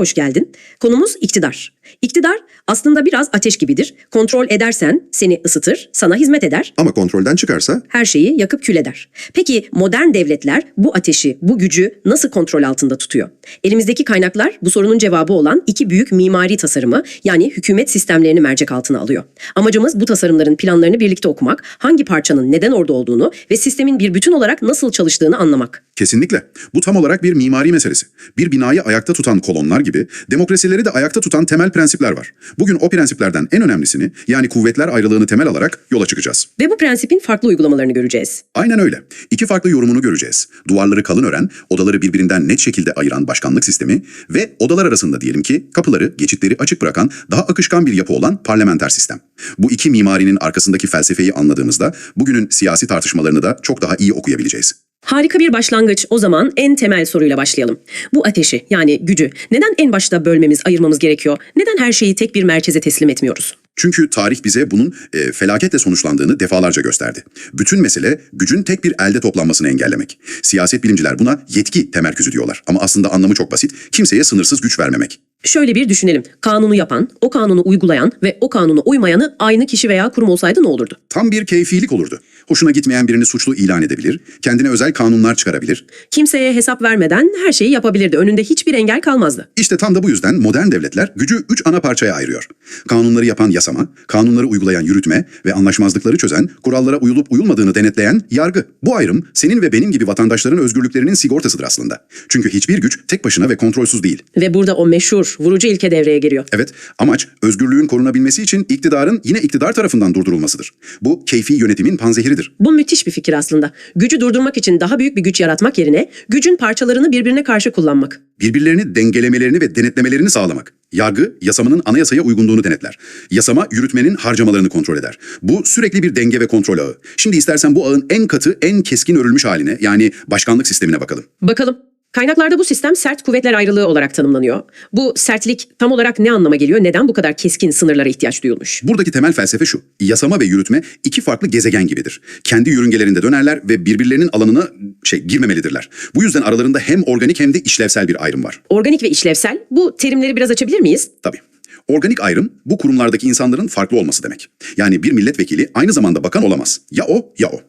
Hoş geldin. Konumuz iktidar. İktidar aslında biraz ateş gibidir. Kontrol edersen seni ısıtır, sana hizmet eder, Ama kontrolden çıkarsa her şeyi yakıp kül eder. Peki modern devletler bu ateşi, bu gücü nasıl kontrol altında tutuyor? Elimizdeki kaynaklar bu sorunun cevabı olan iki büyük mimari tasarımı yani hükümet sistemlerini mercek altına alıyor. Amacımız bu tasarımların planlarını birlikte okumak, hangi parçanın neden orada olduğunu ve sistemin bir bütün olarak nasıl çalıştığını anlamak. kesinlikle. Bu tam olarak bir mimari meselesi. Bir binayı ayakta tutan kolonlar gibi demokrasileri de ayakta tutan temel prensipler var. Bugün o prensiplerden en önemlisini yani kuvvetler ayrılığını temel alarak yola çıkacağız. Ve bu prensipin farklı uygulamalarını göreceğiz. Aynen öyle. İki farklı yorumunu göreceğiz. Duvarları kalın ören, odaları birbirinden net şekilde ayıran başkanlık sistemi ve odalar arasında diyelim ki kapıları, geçitleri açık bırakan daha akışkan bir yapı olan parlamenter sistem. Bu iki mimarinin arkasındaki felsefeyi anladığımızda bugünün siyasi tartışmalarını da çok daha iyi okuyabileceğiz. Harika bir başlangıç. O zaman en temel soruyla başlayalım. Bu ateşi yani gücü neden en başta bölmemiz, ayırmamız gerekiyor? Neden her şeyi tek bir merkeze teslim etmiyoruz? Çünkü tarih bize bunun e, felaketle sonuçlandığını defalarca gösterdi. Bütün mesele gücün tek bir elde toplanmasını engellemek. Siyaset bilimciler buna yetki temerküzü diyorlar ama aslında anlamı çok basit. Kimseye sınırsız güç vermemek. Şöyle bir düşünelim. Kanunu yapan, o kanunu uygulayan ve o kanuna uymayanı aynı kişi veya kurum olsaydı ne olurdu? Tam bir keyfilik olurdu. Hoşuna gitmeyen birini suçlu ilan edebilir, kendine özel kanunlar çıkarabilir. Kimseye hesap vermeden her şeyi yapabilirdi. Önünde hiçbir engel kalmazdı. İşte tam da bu yüzden modern devletler gücü üç ana parçaya ayırıyor. Kanunları yapan yasama, kanunları uygulayan yürütme ve anlaşmazlıkları çözen, kurallara uyulup uyulmadığını denetleyen yargı. Bu ayrım senin ve benim gibi vatandaşların özgürlüklerinin sigortasıdır aslında. Çünkü hiçbir güç tek başına ve kontrolsüz değil. Ve burada o meşhur, vurucu ilke devreye giriyor. Evet, amaç özgürlüğün korunabilmesi için iktidarın yine iktidar tarafından durdurulmasıdır. Bu keyfi yönetimin panzehiridir. Bu müthiş bir fikir aslında. Gücü durdurmak için daha büyük bir güç yaratmak yerine gücün parçalarını birbirine karşı kullanmak. Birbirlerini dengelemelerini ve denetlemelerini sağlamak. Yargı, yasamanın anayasaya uygunluğunu denetler. Yasama, yürütmenin harcamalarını kontrol eder. Bu sürekli bir denge ve kontrol ağı. Şimdi istersen bu ağın en katı, en keskin örülmüş haline yani başkanlık sistemine bakalım. Bakalım. Kaynaklarda bu sistem sert kuvvetler ayrılığı olarak tanımlanıyor. Bu sertlik tam olarak ne anlama geliyor? Neden bu kadar keskin sınırlara ihtiyaç duyulmuş? Buradaki temel felsefe şu. Yasama ve yürütme iki farklı gezegen gibidir. Kendi yörüngelerinde dönerler ve birbirlerinin alanına şey girmemelidirler. Bu yüzden aralarında hem organik hem de işlevsel bir ayrım var. Organik ve işlevsel bu terimleri biraz açabilir miyiz? Tabii. Organik ayrım bu kurumlardaki insanların farklı olması demek. Yani bir milletvekili aynı zamanda bakan olamaz. Ya o ya o.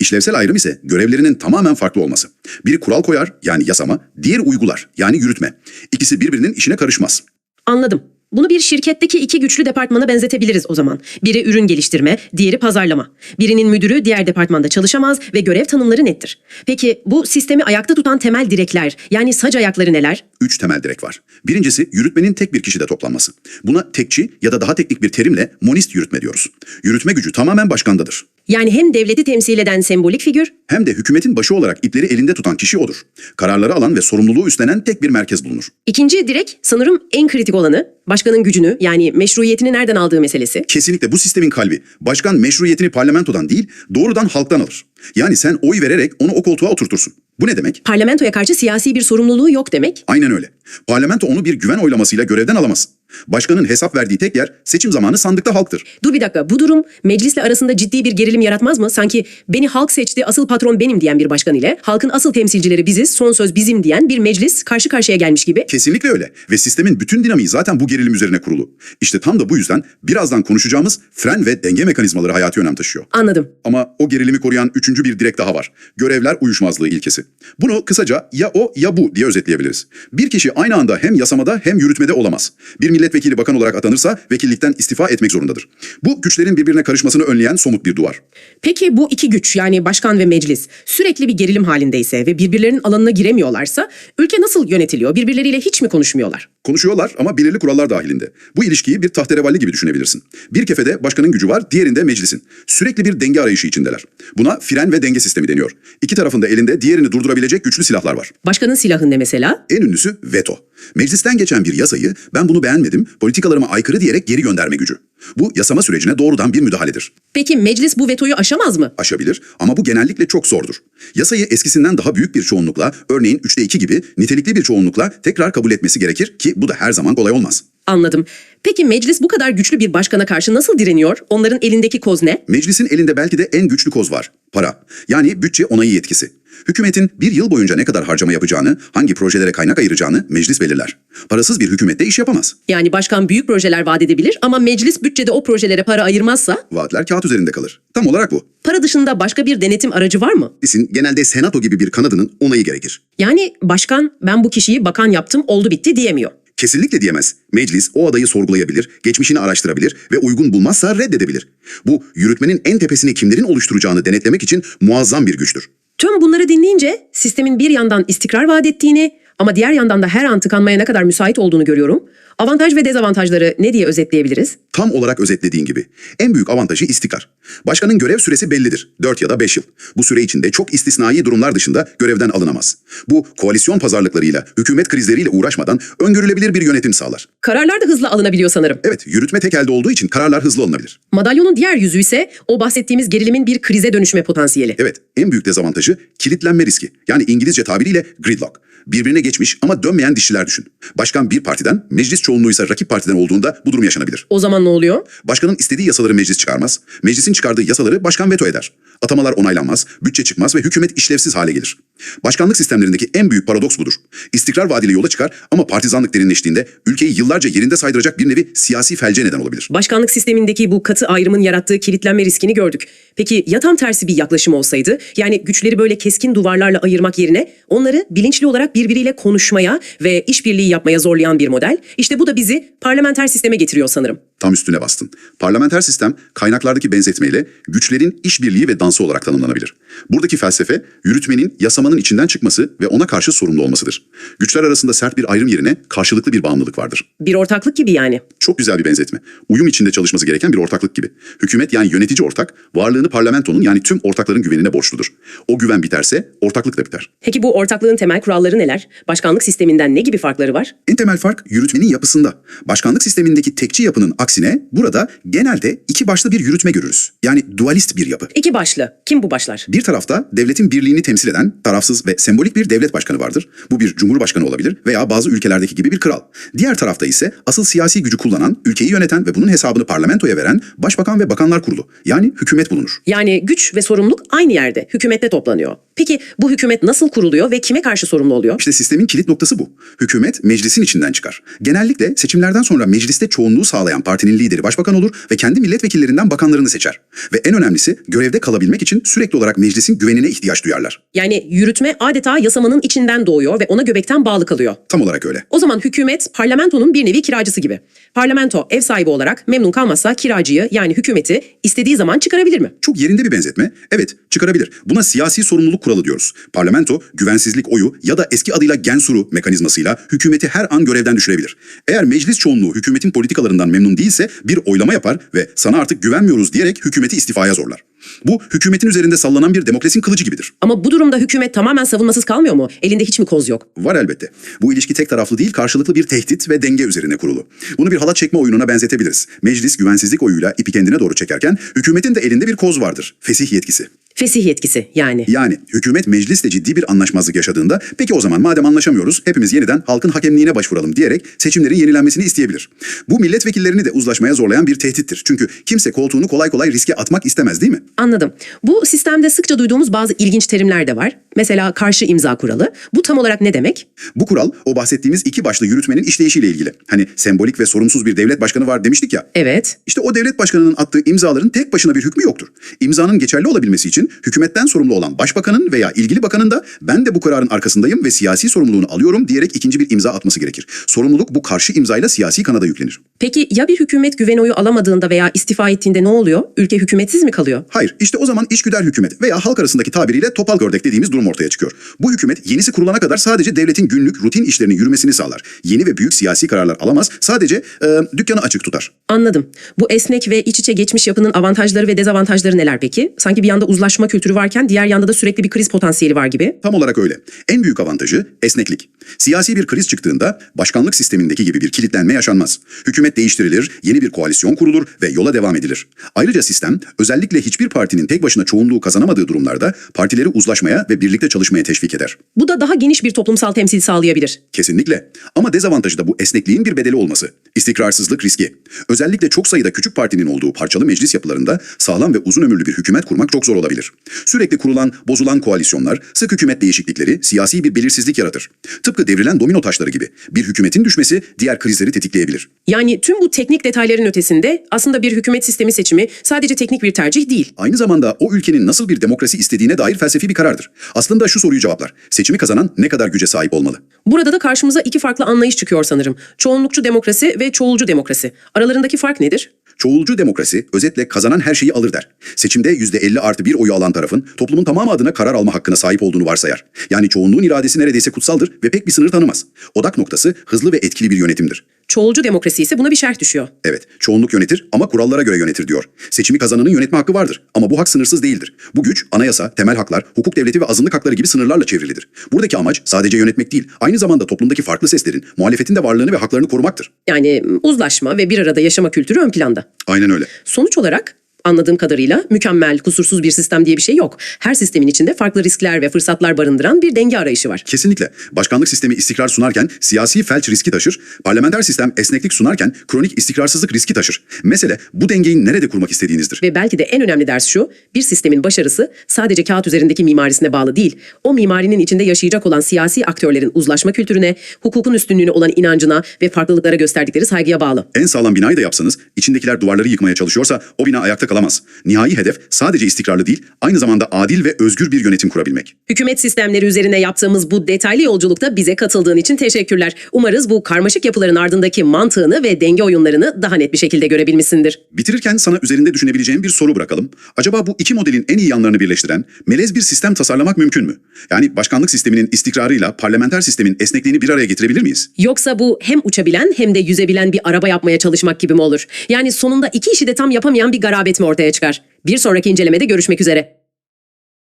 İşlevsel ayrım ise görevlerinin tamamen farklı olması. Biri kural koyar yani yasama, diğeri uygular yani yürütme. İkisi birbirinin işine karışmaz. Anladım. Bunu bir şirketteki iki güçlü departmana benzetebiliriz o zaman. Biri ürün geliştirme, diğeri pazarlama. Birinin müdürü diğer departmanda çalışamaz ve görev tanımları nettir. Peki bu sistemi ayakta tutan temel direkler yani sac ayakları neler? Üç temel direk var. Birincisi yürütmenin tek bir kişide toplanması. Buna tekçi ya da daha teknik bir terimle monist yürütme diyoruz. Yürütme gücü tamamen başkandadır. Yani hem devleti temsil eden sembolik figür Hem de hükümetin başı olarak ipleri elinde tutan kişi odur. Kararları alan ve sorumluluğu üstlenen tek bir merkez bulunur. İkinci direk sanırım en kritik olanı başkanın gücünü yani meşruiyetini nereden aldığı meselesi. Kesinlikle bu sistemin kalbi. Başkan meşruiyetini parlamentodan değil, doğrudan halktan alır. Yani sen oy vererek onu o koltuğa oturtursun. Bu ne demek? Parlamentoya karşı siyasi bir sorumluluğu yok demek. Aynen öyle. Parlamento onu bir güven oylamasıyla görevden alamaz. Başkanın hesap verdiği tek yer seçim zamanı sandıkta halktır. Dur bir dakika bu durum meclisle arasında ciddi bir gerilim yaratmaz mı? Sanki beni halk seçti asıl patron benim diyen bir başkan ile halkın asıl temsilcileri biziz son söz bizim diyen bir meclis karşı karşıya gelmiş gibi. Kesinlikle öyle. Ve sistemin bütün dinamiği zaten bu gerilim üzerine kurulu. İşte tam da bu yüzden birazdan konuşacağımız fren ve denge mekanizmaları hayati önem taşıyor. Anladım. Ama o gerilimi koruyan üçüncü bir direk daha var. Görevler uyuşmazlığı ilkesi. Bunu kısaca ya o ya bu diye özetleyebiliriz. Bir kişi aynı anda hem yasamada hem yürütmede olamaz. Bir milletvekili bakan olarak atanırsa vekillikten istifa etmek zorundadır. Bu güçlerin birbirine karışmasını önleyen somut bir duvar. Peki bu iki güç yani başkan ve meclis sürekli bir gerilim halindeyse ve birbirlerinin alanına giremiyorlarsa ülke nasıl yönetiliyor? Birbirleriyle hiç mi konuşmuyorlar? Konuşuyorlar ama belirli kurallar dahilinde. Bu ilişkiyi bir tahterevalli gibi düşünebilirsin. Bir kefede başkanın gücü var, diğerinde meclisin. Sürekli bir denge arayışı içindeler. Buna fren ve denge sistemi deniyor. İki tarafında elinde diğerini durdurabilecek güçlü silahlar var. Başkanın silahı ne mesela? En ünlüsü veto. Meclisten geçen bir yasayı ben bunu beğenmedim, politikalarıma aykırı diyerek geri gönderme gücü. Bu yasama sürecine doğrudan bir müdahaledir. Peki meclis bu vetoyu aşamaz mı? Aşabilir ama bu genellikle çok zordur. Yasayı eskisinden daha büyük bir çoğunlukla, örneğin üçte iki gibi nitelikli bir çoğunlukla tekrar kabul etmesi gerekir ki bu da her zaman kolay olmaz. Anladım. Peki meclis bu kadar güçlü bir başkana karşı nasıl direniyor? Onların elindeki koz ne? Meclisin elinde belki de en güçlü koz var. Para. Yani bütçe onayı yetkisi. Hükümetin bir yıl boyunca ne kadar harcama yapacağını, hangi projelere kaynak ayıracağını meclis belirler. Parasız bir hükümette iş yapamaz. Yani başkan büyük projeler vaat edebilir ama meclis bütçede o projelere para ayırmazsa Vaatler kağıt üzerinde kalır. Tam olarak bu. para dışında başka bir denetim aracı var mı? Meclisin genelde senato gibi bir kanadının onayı gerekir. Yani başkan ben bu kişiyi bakan yaptım oldu bitti diyemiyor. Kesinlikle diyemez. Meclis o adayı sorgulayabilir, geçmişini araştırabilir ve uygun bulmazsa reddedebilir. Bu yürütmenin en tepesini kimlerin oluşturacağını denetlemek için muazzam bir güçtür. Tüm bunları dinleyince sistemin bir yandan istikrar vaat ettiğini ama diğer yandan da her an tıkanmaya ne kadar müsait olduğunu görüyorum. Avantaj ve dezavantajları ne diye özetleyebiliriz? Tam olarak özetlediğin gibi. En büyük avantajı istikrar. Başkanın görev süresi bellidir. 4 ya da 5 yıl. Bu süre içinde çok istisnai durumlar dışında görevden alınamaz. Bu koalisyon pazarlıklarıyla, hükümet krizleriyle uğraşmadan öngörülebilir bir yönetim sağlar. Kararlar da hızlı alınabiliyor sanırım. Evet, yürütme tek elde olduğu için kararlar hızlı alınabilir. Madalyonun diğer yüzü ise o bahsettiğimiz gerilimin bir krize dönüşme potansiyeli. Evet, en büyük dezavantajı kilitlenme riski. Yani İngilizce tabiriyle gridlock. Birbirine geçmiş ama dönmeyen dişiler düşün. Başkan bir partiden, meclis çoğunluğu ise rakip partiden olduğunda bu durum yaşanabilir. O zaman ne oluyor? Başkanın istediği yasaları meclis çıkarmaz. Meclisin çıkardığı yasaları başkan veto eder. Atamalar onaylanmaz, bütçe çıkmaz ve hükümet işlevsiz hale gelir. Başkanlık sistemlerindeki en büyük paradoks budur. İstikrar vaadiyle yola çıkar ama partizanlık derinleştiğinde ülkeyi yıllarca yerinde saydıracak bir nevi siyasi felce neden olabilir. Başkanlık sistemindeki bu katı ayrımın yarattığı kilitlenme riskini gördük. Peki ya tam tersi bir yaklaşım olsaydı? Yani güçleri böyle keskin duvarlarla ayırmak yerine onları bilinçli olarak birbiriyle konuşmaya ve işbirliği yapmaya zorlayan bir model. İşte bu da bizi parlamenter sisteme getiriyor sanırım. Tam üstüne bastın. Parlamenter sistem kaynaklardaki benzetmeyle güçlerin işbirliği ve dansı olarak tanımlanabilir. Buradaki felsefe yürütmenin yasamanın içinden çıkması ve ona karşı sorumlu olmasıdır. Güçler arasında sert bir ayrım yerine karşılıklı bir bağımlılık vardır. Bir ortaklık gibi yani. Çok güzel bir benzetme. Uyum içinde çalışması gereken bir ortaklık gibi. Hükümet yani yönetici ortak, varlığını parlamentonun yani tüm ortakların güvenine borçludur. O güven biterse ortaklık da biter. Peki bu ortaklığın temel kuralları neler? Başkanlık sisteminden ne gibi farkları var? En temel fark yürütmenin yapısında. Başkanlık sistemindeki tekçi yapının aksine burada genelde iki başlı bir yürütme görürüz. Yani dualist bir yapı. İki başlı. Kim bu başlar? Bir tarafta devletin birliğini temsil eden tarafsız ve sembolik bir devlet başkanı vardır. Bu bir cumhurbaşkanı olabilir veya bazı ülkelerdeki gibi bir kral. Diğer tarafta ise asıl siyasi gücü kullanan, ülkeyi yöneten ve bunun hesabını parlamentoya veren başbakan ve bakanlar kurulu yani hükümet bulunur. Yani güç ve sorumluluk aynı yerde, hükümette toplanıyor. Peki bu hükümet nasıl kuruluyor ve kime karşı sorumlu oluyor? İşte sistemin kilit noktası bu. Hükümet meclisin içinden çıkar. Genellikle seçimlerden sonra mecliste çoğunluğu sağlayan partinin lideri başbakan olur ve kendi milletvekillerinden bakanlarını seçer. Ve en önemlisi görevde kalabilmek için sürekli olarak meclisin güvenine ihtiyaç duyarlar. Yani yürütme adeta yasamanın içinden doğuyor ve ona göbekten bağlı kalıyor. Tam olarak öyle. O zaman hükümet parlamentonun bir nevi kiracısı gibi. Parlamento ev sahibi olarak memnun kalmazsa kiracıyı yani hükümeti istediği zaman çıkarabilir mi? Çok yerinde bir benzetme. Evet, çıkarabilir. Buna siyasi sorumluluk kuralı diyoruz. Parlamento, güvensizlik oyu ya da eski adıyla gensuru mekanizmasıyla hükümeti her an görevden düşürebilir. Eğer meclis çoğunluğu hükümetin politikalarından memnun değilse bir oylama yapar ve sana artık güvenmiyoruz diyerek hükümeti istifaya zorlar. Bu hükümetin üzerinde sallanan bir demokrasinin kılıcı gibidir. Ama bu durumda hükümet tamamen savunmasız kalmıyor mu? Elinde hiç mi koz yok? Var elbette. Bu ilişki tek taraflı değil, karşılıklı bir tehdit ve denge üzerine kurulu. Bunu bir halat çekme oyununa benzetebiliriz. Meclis güvensizlik oyuyla ipi kendine doğru çekerken hükümetin de elinde bir koz vardır. Fesih yetkisi. Fesih yetkisi yani. Yani hükümet meclisle ciddi bir anlaşmazlık yaşadığında peki o zaman madem anlaşamıyoruz hepimiz yeniden halkın hakemliğine başvuralım diyerek seçimlerin yenilenmesini isteyebilir. Bu milletvekillerini de uzlaşmaya zorlayan bir tehdittir. Çünkü kimse koltuğunu kolay kolay riske atmak istemez değil mi? Anladım. Bu sistemde sıkça duyduğumuz bazı ilginç terimler de var. Mesela karşı imza kuralı. Bu tam olarak ne demek? Bu kural o bahsettiğimiz iki başlı yürütmenin işleyişiyle ilgili. Hani sembolik ve sorumsuz bir devlet başkanı var demiştik ya. Evet. İşte o devlet başkanının attığı imzaların tek başına bir hükmü yoktur. İmzanın geçerli olabilmesi için hükümetten sorumlu olan başbakanın veya ilgili bakanın da ben de bu kararın arkasındayım ve siyasi sorumluluğunu alıyorum diyerek ikinci bir imza atması gerekir. Sorumluluk bu karşı imzayla siyasi kanada yüklenir. Peki ya bir hükümet güven oyu alamadığında veya istifa ettiğinde ne oluyor? Ülke hükümetsiz mi kalıyor? Hayır, işte o zaman içgüdar hükümet veya halk arasındaki tabiriyle topal gördek dediğimiz durum ortaya çıkıyor. Bu hükümet yenisi kurulana kadar sadece devletin günlük rutin işlerinin yürümesini sağlar. Yeni ve büyük siyasi kararlar alamaz, sadece e, dükkanı açık tutar. Anladım. Bu esnek ve iç içe geçmiş yapının avantajları ve dezavantajları neler peki? Sanki bir yanda uzlaşma kültürü varken diğer yanda da sürekli bir kriz potansiyeli var gibi. Tam olarak öyle. En büyük avantajı esneklik. Siyasi bir kriz çıktığında başkanlık sistemindeki gibi bir kilitlenme yaşanmaz. Hükümet değiştirilir, yeni bir koalisyon kurulur ve yola devam edilir. Ayrıca sistem özellikle hiçbir partinin tek başına çoğunluğu kazanamadığı durumlarda partileri uzlaşmaya ve birlikte çalışmaya teşvik eder. Bu da daha geniş bir toplumsal temsil sağlayabilir. Kesinlikle. Ama dezavantajı da bu esnekliğin bir bedeli olması. İstikrarsızlık riski. Özellikle çok sayıda küçük partinin olduğu parçalı meclis yapılarında sağlam ve uzun ömürlü bir hükümet kurmak çok zor olabilir. Sürekli kurulan, bozulan koalisyonlar, sık hükümet değişiklikleri siyasi bir belirsizlik yaratır. Tıpkı devrilen domino taşları gibi. Bir hükümetin düşmesi diğer krizleri tetikleyebilir. Yani tüm bu teknik detayların ötesinde aslında bir hükümet sistemi seçimi sadece teknik bir tercih değil. Aynı zamanda o ülkenin nasıl bir demokrasi istediğine dair felsefi bir karardır. Aslında şu soruyu cevaplar. Seçimi kazanan ne kadar güce sahip olmalı? Burada da karşımıza iki farklı anlayış çıkıyor sanırım. Çoğunlukçu demokrasi ve çoğulcu demokrasi. Aralarındaki fark nedir? Çoğulcu demokrasi özetle kazanan her şeyi alır der. Seçimde %50 artı bir oyu alan tarafın toplumun tamamı adına karar alma hakkına sahip olduğunu varsayar. Yani çoğunluğun iradesi neredeyse kutsaldır ve pek bir sınır tanımaz. Odak noktası hızlı ve etkili bir yönetimdir. Çoğulcu demokrasi ise buna bir şerh düşüyor. Evet, çoğunluk yönetir ama kurallara göre yönetir diyor. Seçimi kazananın yönetme hakkı vardır ama bu hak sınırsız değildir. Bu güç, anayasa, temel haklar, hukuk devleti ve azınlık hakları gibi sınırlarla çevrilidir. Buradaki amaç sadece yönetmek değil, aynı zamanda toplumdaki farklı seslerin, muhalefetin de varlığını ve haklarını korumaktır. Yani uzlaşma ve bir arada yaşama kültürü ön planda. Aynen öyle. Sonuç olarak anladığım kadarıyla mükemmel, kusursuz bir sistem diye bir şey yok. Her sistemin içinde farklı riskler ve fırsatlar barındıran bir denge arayışı var. Kesinlikle. Başkanlık sistemi istikrar sunarken siyasi felç riski taşır, parlamenter sistem esneklik sunarken kronik istikrarsızlık riski taşır. Mesele bu dengeyi nerede kurmak istediğinizdir. Ve belki de en önemli ders şu, bir sistemin başarısı sadece kağıt üzerindeki mimarisine bağlı değil. O mimarinin içinde yaşayacak olan siyasi aktörlerin uzlaşma kültürüne, hukukun üstünlüğüne olan inancına ve farklılıklara gösterdikleri saygıya bağlı. En sağlam binayı da yapsanız, içindekiler duvarları yıkmaya çalışıyorsa o bina ayakta kalamaz. Nihai hedef sadece istikrarlı değil, aynı zamanda adil ve özgür bir yönetim kurabilmek. Hükümet sistemleri üzerine yaptığımız bu detaylı yolculukta bize katıldığın için teşekkürler. Umarız bu karmaşık yapıların ardındaki mantığını ve denge oyunlarını daha net bir şekilde görebilmişsindir. Bitirirken sana üzerinde düşünebileceğin bir soru bırakalım. Acaba bu iki modelin en iyi yanlarını birleştiren melez bir sistem tasarlamak mümkün mü? Yani başkanlık sisteminin istikrarıyla parlamenter sistemin esnekliğini bir araya getirebilir miyiz? Yoksa bu hem uçabilen hem de yüzebilen bir araba yapmaya çalışmak gibi mi olur? Yani sonunda iki işi de tam yapamayan bir garabet mi ortaya çıkar? Bir sonraki incelemede görüşmek üzere.